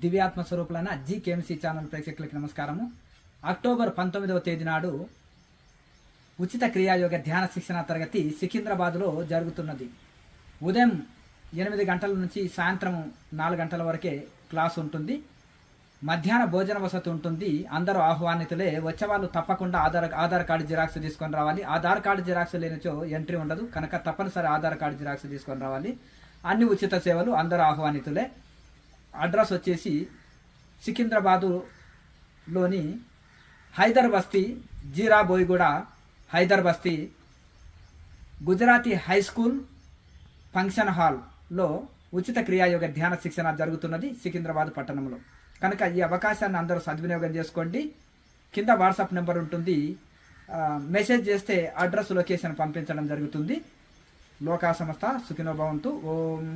దివ్యాత్మ స్వరూపులైన జీకేఎంసీ ఛానల్ ప్రేక్షకులకి నమస్కారము. అక్టోబర్ పంతొమ్మిదవ తేదీ నాడు ఉచిత క్రియాయోగ ధ్యాన శిక్షణ తరగతి సికింద్రాబాద్లో జరుగుతున్నది. ఉదయం ఎనిమిది గంటల నుంచి సాయంత్రం నాలుగు గంటల వరకే క్లాస్ ఉంటుంది. మధ్యాహ్న భోజన వసతి ఉంటుంది. అందరూ ఆహ్వానితులే. వచ్చేవాళ్ళు తప్పకుండా ఆధార్ ఆధార్ కార్డు జిరాక్స్ తీసుకొని రావాలి. ఆధార్ కార్డు జిరాక్స్ లేనిచో ఎంట్రీ ఉండదు. కనుక తప్పనిసరి ఆధార్ కార్డు జిరాక్స్ తీసుకొని రావాలి. అన్ని ఉచిత సేవలు అందరూ ఆహ్వానితులే. అడ్రస్ వచ్చేసి సికింద్రాబాదులోని హైదర్ బస్తీ జీరా బోయిగూడ హైదర్ బస్తీ గుజరాతీ హై స్కూల్ ఫంక్షన్ హాల్లో ఉచిత క్రియాయోగ ధ్యాన శిక్షణ జరుగుతున్నది సికింద్రాబాద్ పట్టణంలో. కనుక ఈ అవకాశాన్ని అందరూ సద్వినియోగం చేసుకోండి. కింద వాట్సాప్ నెంబర్ ఉంటుంది. మెసేజ్ చేస్తే అడ్రస్ లొకేషన్ పంపించడం జరుగుతుంది. లోకా సంస్థ సుఖినోభవంతు. ఓం.